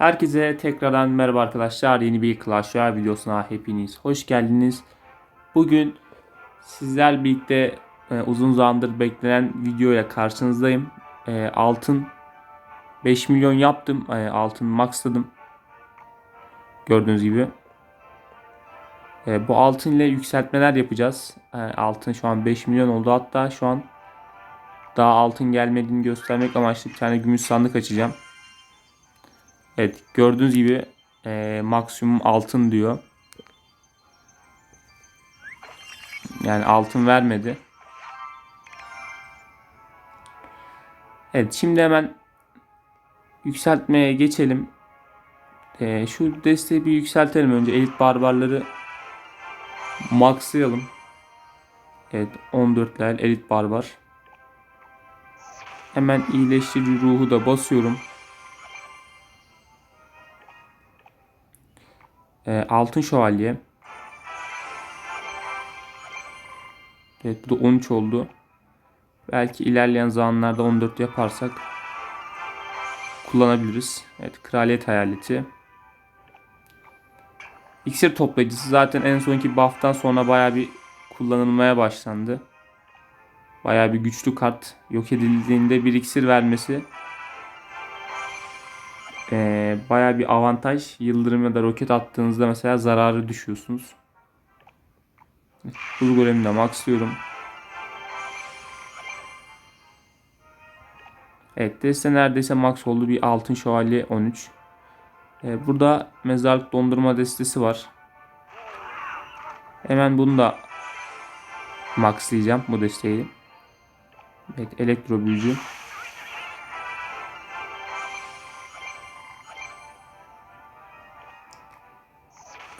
Herkese tekrardan merhaba arkadaşlar. Yeni bir Clash Royale videosuna hepiniz hoş geldiniz. Bugün sizler birlikte e, uzun zamandır beklenen videoya karşınızdayım. E, altın 5 milyon yaptım. E, altın maxladım. Gördüğünüz gibi. Bu altın ile yükseltmeler yapacağız. Altın şu an 5 milyon oldu. Hatta şu an daha altın gelmediğini göstermek amaçlı bir tane gümüş sandık açacağım. Evet gördüğünüz gibi e, maksimum altın diyor. Yani altın vermedi. Evet şimdi hemen yükseltmeye geçelim. E, şu desteği bir yükseltelim önce. Elit barbarları maxlayalım. Evet 14 level elit barbar. Hemen iyileştirici ruhu da basıyorum. E, altın şövalye. Evet bu da 13 oldu. Belki ilerleyen zamanlarda 14 yaparsak kullanabiliriz. Evet kraliyet hayaleti. İksir toplayıcısı zaten en sonki buff'tan sonra baya bir kullanılmaya başlandı. Baya bir güçlü kart yok edildiğinde bir iksir vermesi ee, baya bir avantaj. Yıldırım ya da roket attığınızda mesela zararı düşüyorsunuz. Buz golemi de maxlıyorum. Evet deste neredeyse max oldu. Bir altın şövalye 13. Ee, burada mezarlık dondurma destesi var. Hemen bunu da maxlayacağım bu desteği. Evet elektro büyücü.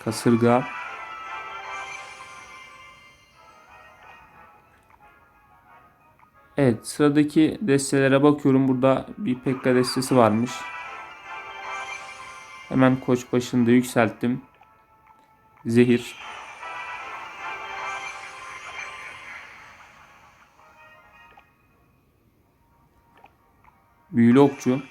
Kasırga. Evet sıradaki destelere bakıyorum. Burada bir Pekka destesi varmış. Hemen koç başını da yükselttim. Zehir. Büyülü okçu.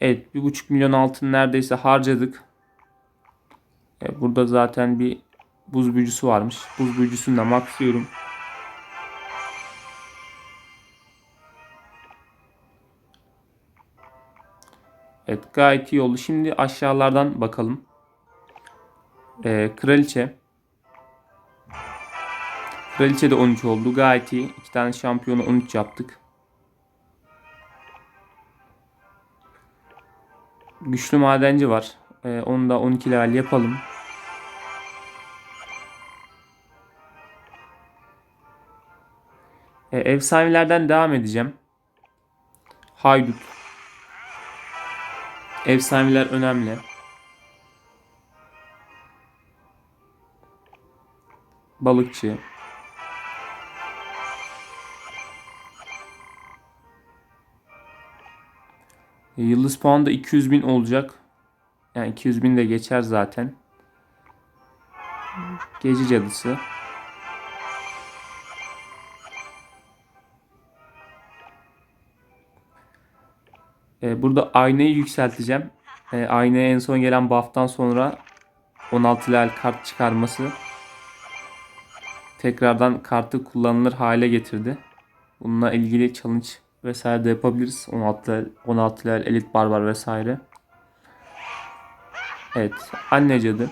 Evet bir buçuk milyon altın neredeyse harcadık. E, burada zaten bir buz büyücüsü varmış. Buz büyücüsünü de maxlıyorum. Evet gayet iyi oldu. Şimdi aşağılardan bakalım. E, kraliçe. Kraliçe de 13 oldu. Gayet iyi. İki tane şampiyonu 13 yaptık. Güçlü madenci var. Ee, onu da 12 level yapalım. Ee, efsanelerden devam edeceğim. Haydut. Efsaneler önemli. Balıkçı. Yıldız puanı da 200 bin olacak. Yani 200 bin de geçer zaten. Gece cadısı. Ee, burada aynayı yükselteceğim. Ee, aynaya en son gelen buff'tan sonra 16 level kart çıkarması tekrardan kartı kullanılır hale getirdi. Bununla ilgili challenge vesaire de yapabiliriz. 16 16 level elit barbar vesaire. Evet, anne cadı.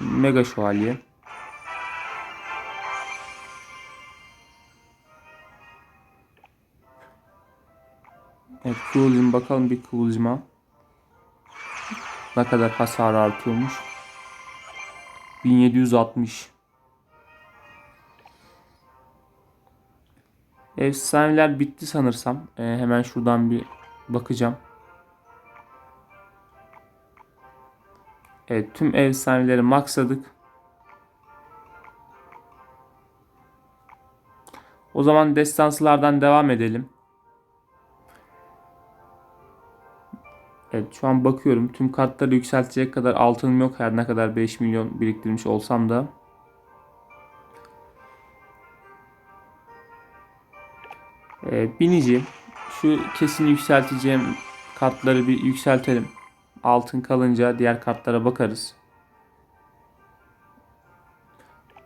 Mega şövalye. Evet, kıvılcım bakalım bir kıvılcıma. Ne kadar hasar artıyormuş. 1760. Efsaneler bitti sanırsam. Ee, hemen şuradan bir bakacağım. Evet tüm efsaneleri maxladık. O zaman destansılardan devam edelim. Evet şu an bakıyorum. Tüm kartları yükseltecek kadar altınım yok. Her ne kadar 5 milyon biriktirmiş olsam da. Ee, binici. Şu kesin yükselteceğim kartları bir yükseltelim. Altın kalınca diğer kartlara bakarız.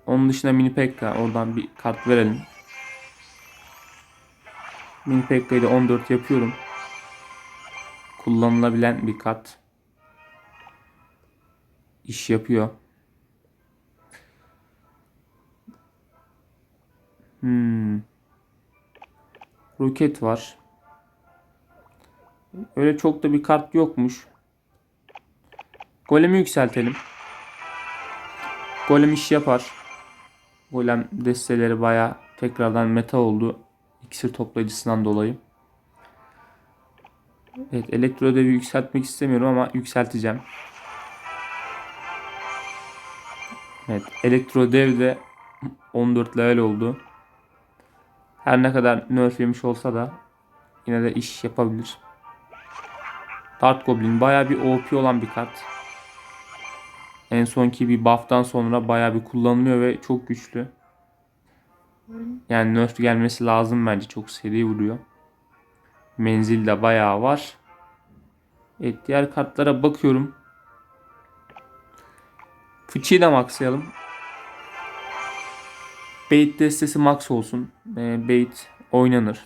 Onun dışında mini pekka oradan bir kart verelim. Mini pekka'yı da 14 yapıyorum. Kullanılabilen bir kart. İş yapıyor. Hmm. Roket var. Öyle çok da bir kart yokmuş. Golemi yükseltelim. Golem iş yapar. Golem desteleri baya tekrardan meta oldu. İksir toplayıcısından dolayı. Evet elektro ödevi yükseltmek istemiyorum ama yükselteceğim. Evet elektro dev de 14 level oldu. Her ne kadar nerf yemiş olsa da yine de iş yapabilir. Dart Goblin baya bir OP olan bir kart. En sonki bir buff'tan sonra baya bir kullanılıyor ve çok güçlü. Yani nerf gelmesi lazım bence. Çok seri vuruyor. Menzil de bayağı var. Evet diğer kartlara bakıyorum. Fıçıyı da maxlayalım. Bait destesi max olsun. E, bait oynanır.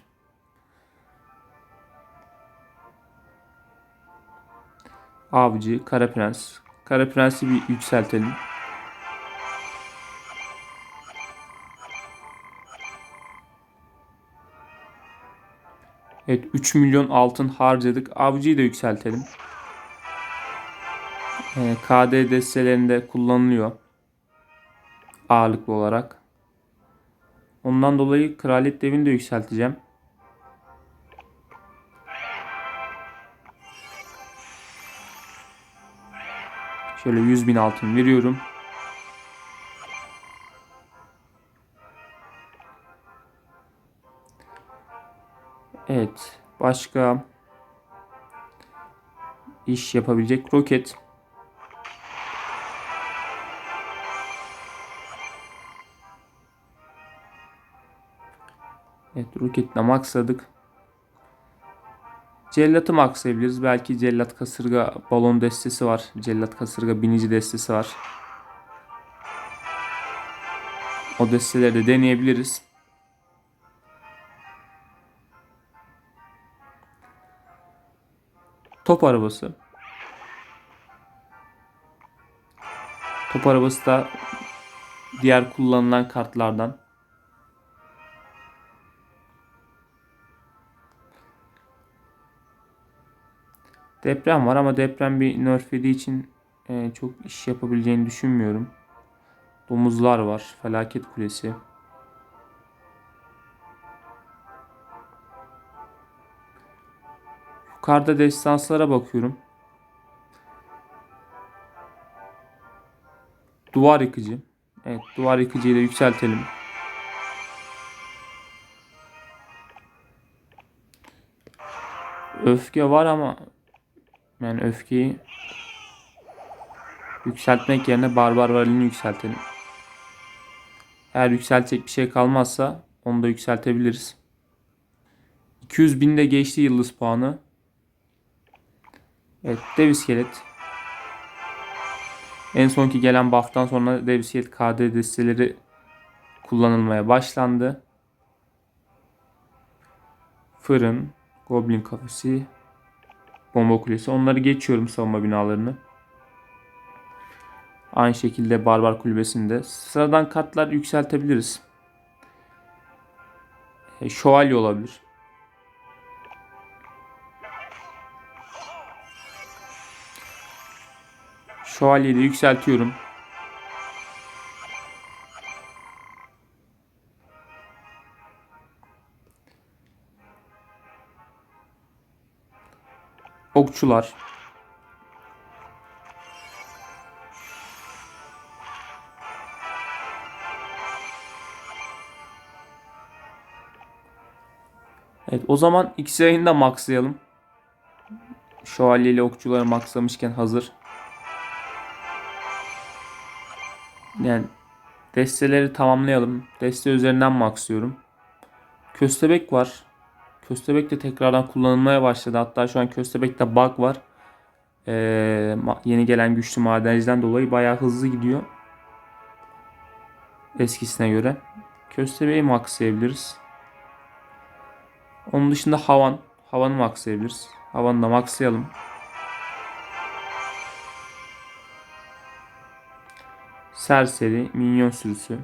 Avcı, Kara Prens. Kara Prens'i bir yükseltelim. Evet 3 milyon altın harcadık. Avcıyı da yükseltelim. Ee, KD destelerinde kullanılıyor. Ağırlıklı olarak. Ondan dolayı kraliyet devini de yükselteceğim. Şöyle 100 bin altın veriyorum. Evet. Başka iş yapabilecek roket. Evet roketle maxladık. Cellat'ı maxlayabiliriz. Belki cellat kasırga balon destesi var. Cellat kasırga binici destesi var. O desteleri de deneyebiliriz. Top arabası. Top arabası da diğer kullanılan kartlardan. Deprem var ama deprem bir nerf yediği için e, çok iş yapabileceğini düşünmüyorum. Domuzlar var. Felaket kulesi. Yukarıda destanslara bakıyorum. Duvar yıkıcı. Evet duvar yıkıcıyı da yükseltelim. Öfke var ama yani öfkeyi yükseltmek yerine barbar valini yükseltelim. Eğer yükseltecek bir şey kalmazsa onu da yükseltebiliriz. 200 binde geçti yıldız puanı. Evet dev iskelet. En sonki gelen buff'tan sonra dev iskelet KD desteleri kullanılmaya başlandı. Fırın, goblin kafesi, bomba kulesi. Onları geçiyorum savunma binalarını. Aynı şekilde barbar kulübesinde. Sıradan kartlar yükseltebiliriz. E, şövalye olabilir. Şövalyeyi de yükseltiyorum. Okçular. Evet o zaman X yayını da maxlayalım. Şövalyeli okçuları maksamışken hazır. Yani desteleri tamamlayalım. Deste üzerinden maksıyorum. Köstebek var. Köstebek de tekrardan kullanılmaya başladı. Hatta şu an Köstebek'te bug var. Ee, yeni gelen güçlü madenciden dolayı bayağı hızlı gidiyor. Eskisine göre. Köstebeği maksayabiliriz. Onun dışında havan. Havanı maksayabiliriz. Havanı da maksayalım. Serseri, minyon sürüsü.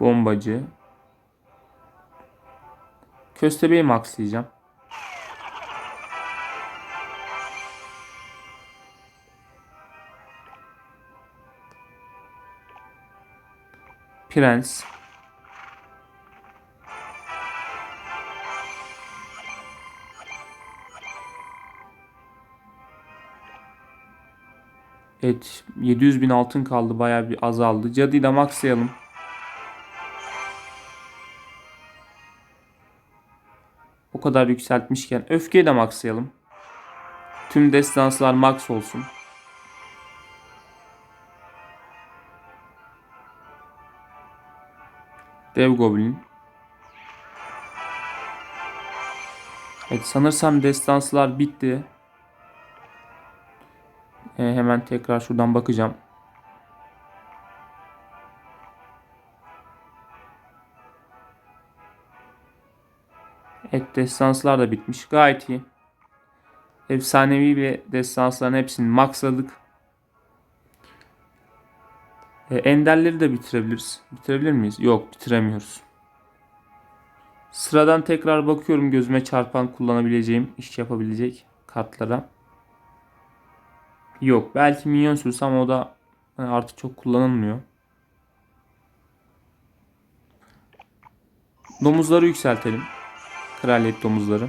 Bombacı. Köstebeği maxlayacağım. Prens. Evet 700 bin altın kaldı bayağı bir azaldı. Cadıyı da maxlayalım. O kadar yükseltmişken öfkeyi de maxlayalım. Tüm destanslar max olsun. Dev Goblin. Evet sanırsam destanslar bitti. Ee, hemen tekrar şuradan bakacağım. Evet destanslar da bitmiş. Gayet iyi. Efsanevi ve destansların hepsini maxladık. E, enderleri de bitirebiliriz. Bitirebilir miyiz? Yok bitiremiyoruz. Sıradan tekrar bakıyorum gözüme çarpan kullanabileceğim, iş yapabilecek kartlara. Yok. Belki minyon sürüsü ama o da e, artık çok kullanılmıyor. Domuzları yükseltelim. Kraliyet domuzları.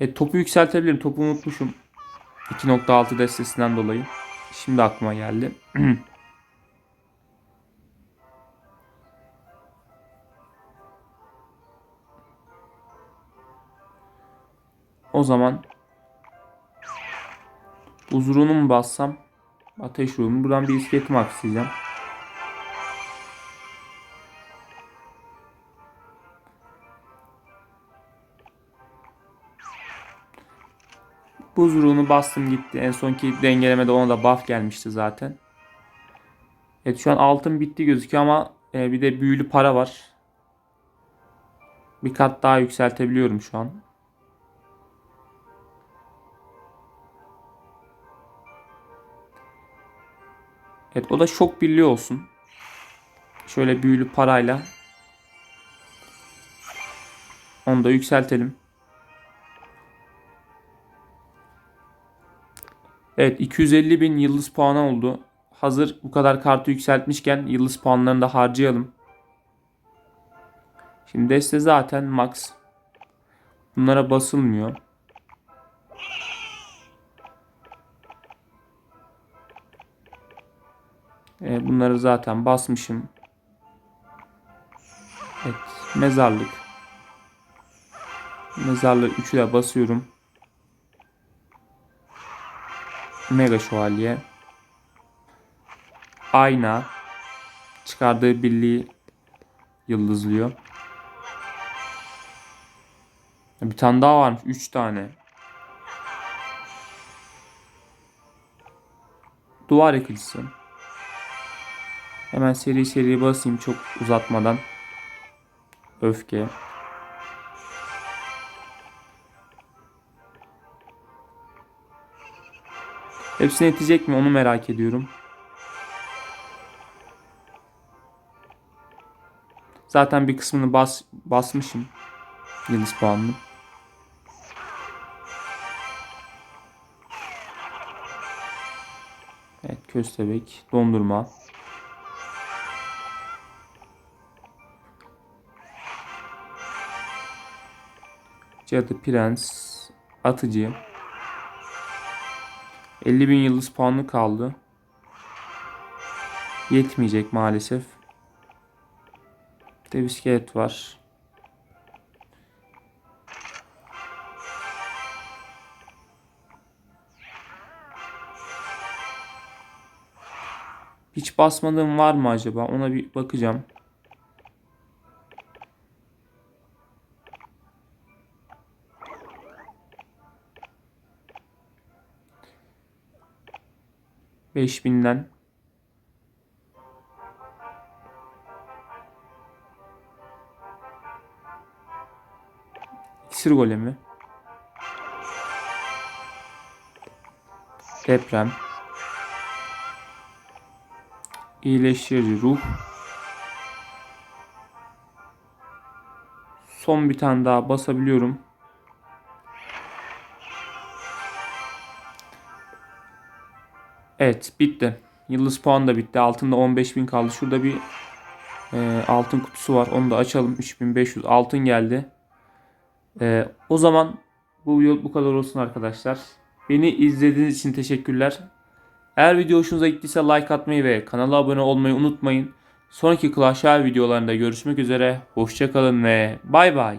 E, topu yükseltebilirim. Topu unutmuşum. 2.6 destesinden dolayı. Şimdi aklıma geldi. o zaman Uzurunu mu bassam? Ateş ruhunu. Buradan bir iskeletimi aksayacağım. Buz bastım gitti. En sonki dengelemede ona da buff gelmişti zaten. Evet şu an altın bitti gözüküyor ama e, bir de büyülü para var. Bir kat daha yükseltebiliyorum şu an. Evet o da şok birliği olsun. Şöyle büyülü parayla. Onu da yükseltelim. Evet 250 bin yıldız puanı oldu. Hazır bu kadar kartı yükseltmişken yıldız puanlarını da harcayalım. Şimdi deste zaten max. Bunlara basılmıyor. E, bunları zaten basmışım. Evet. Mezarlık. Mezarlığı 3'ü de basıyorum. Mega şövalye. Ayna. Çıkardığı birliği yıldızlıyor. Bir tane daha varmış. 3 tane. Duvar yıkıcısı. Hemen seri seri basayım çok uzatmadan. Öfke. Hepsine yetecek mi onu merak ediyorum. Zaten bir kısmını bas basmışım. Yıldız puanını. Evet köstebek, dondurma. Cadı Prens Atıcı 50 bin yıldız puanı kaldı. Yetmeyecek maalesef. Dev iskelet var. Hiç basmadığım var mı acaba? Ona bir bakacağım. Beş binden. İksir golemi. Deprem. İyileştirici ruh. Son bir tane daha basabiliyorum. Evet bitti. Yıldız puan da bitti. Altında 15.000 kaldı. Şurada bir e, altın kutusu var. Onu da açalım. 3500 altın geldi. E, o zaman bu yol bu kadar olsun arkadaşlar. Beni izlediğiniz için teşekkürler. Eğer video hoşunuza gittiyse like atmayı ve kanala abone olmayı unutmayın. Sonraki Clash Royale videolarında görüşmek üzere. Hoşçakalın ve bay bay.